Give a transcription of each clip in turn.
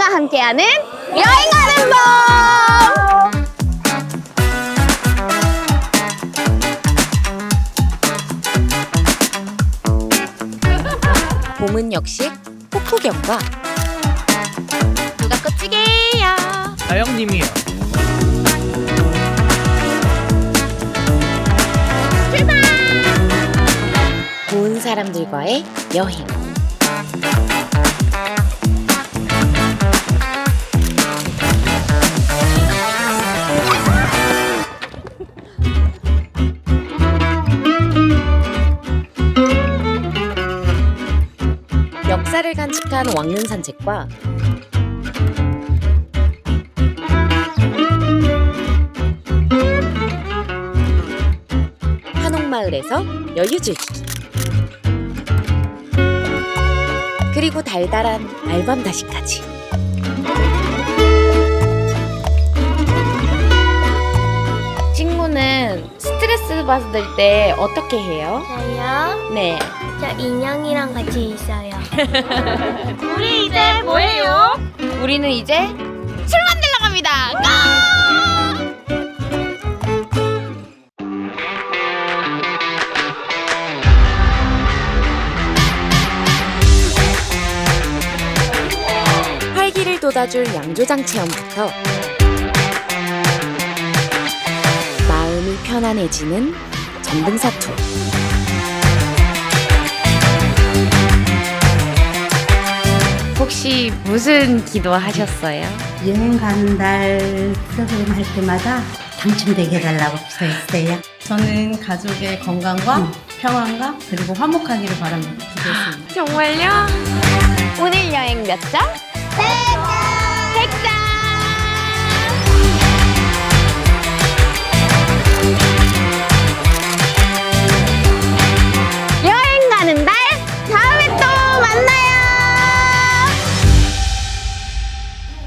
여러분과 함께하는 여행하는 법! 봄은 역시 폭포격과 누가 끝이게요? 아영님이요. 좋은 사람들과의 여행. 역사를 간직한 왕릉 산책과 한옥마을에서 여유 즐기기. 그리고 달달한 알밤 다시까지. 스트레스 받을 때 어떻게 해요? 저요? 네. 저 인형이랑 같이 있어요. 우리 이제 뭐예요? 우리는 이제 술 만들러 갑니다. 활기를 돋아줄 양조장 체험부터 편안해지는 전등사 투어. 혹시 무슨 기도하셨어요? 여행 가는 날 프로그램 할 때마다 당첨되게 해달라고 기도했어요. 저는 가족의 건강과 평안과 그리고 화목하기를 바랍니다. 기도했습니다. 정말요? 오늘 여행 몇 장? 세 장!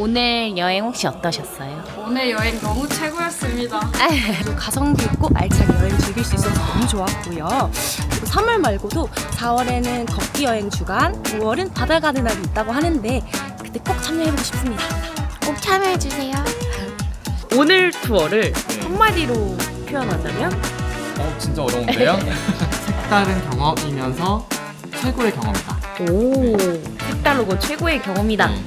오늘 여행 혹시 어떠셨어요? 오늘 여행 너무 최고였습니다. 또 가성비 있고 알차게 여행 즐길 수 있어서 너무 좋았고요. 그리고 3월 말고도 4월에는 걷기 여행 주간, 5월은 바다 가는 날이 있다고 하는데 그때 꼭 참여해보고 싶습니다. 꼭 참여해 주세요. 오늘 투어를 한마디로 표현하자면 어 진짜 어려운데요? 색다른 경험이면서 최고의 경험이다. 오 색다르고 최고의 경험이다. 음.